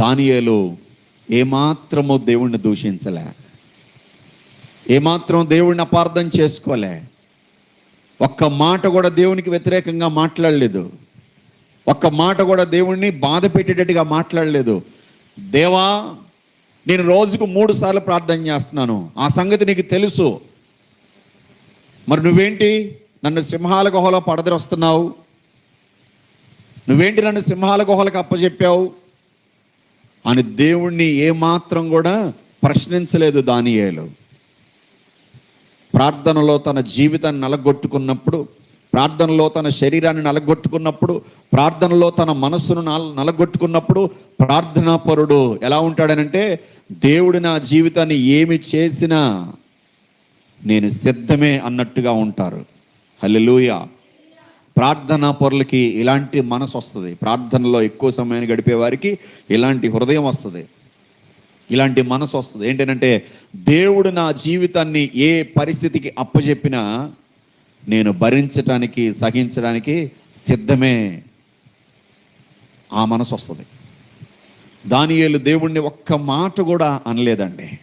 దానియేలు ఏమాత్రము దేవుణ్ణి దూషించలే. ఏమాత్రం దేవుణ్ణి అపార్థం చేసుకోలే. ఒక్క మాట కూడా దేవునికి వ్యతిరేకంగా మాట్లాడలేదు. ఒక్క మాట కూడా దేవుణ్ణి బాధ పెట్టేటట్టుగా మాట్లాడలేదు. దేవా నేను రోజుకు మూడు సార్లు ప్రార్థన చేస్తున్నాను. ఆ సంగతి నీకు తెలుసు. మరి నువ్వేంటి నన్ను సింహాల గుహలో పడదరొస్తున్నావు? నువ్వేంటి నన్ను సింహాల గుహలకు అప్పచెప్పావు అని దేవుణ్ణి ఏమాత్రం కూడా ప్రశ్నించలేదు దానియేలు. ప్రార్థనలో తన జీవితాన్ని నలగొట్టుకున్నప్పుడు ప్రార్థనలో తన శరీరాన్ని నలగొట్టుకున్నప్పుడు ప్రార్థనలో తన మనస్సును నల నలగొట్టుకున్నప్పుడు ప్రార్థనాపరుడు ఎలా ఉంటాడనంటే దేవుడు నా జీవితాన్ని ఏమి చేసినా నేను సిద్ధమే అన్నట్టుగా ఉంటారు. హలో ప్రార్థనా పొరలకి ఇలాంటి మనసు వస్తుంది. ప్రార్థనలో ఎక్కువ సమయాన్ని గడిపే వారికి ఇలాంటి హృదయం వస్తుంది. ఇలాంటి మనసు వస్తుంది. ఏంటంటే దేవుడు నా జీవితాన్ని ఏ పరిస్థితికి అప్పచెప్పినా నేను భరించటానికి సహించడానికి సిద్ధమే. ఆ మనసు వస్తుంది. దానియేలు దేవుణ్ణి ఒక్క మాట కూడా అనలేదండి.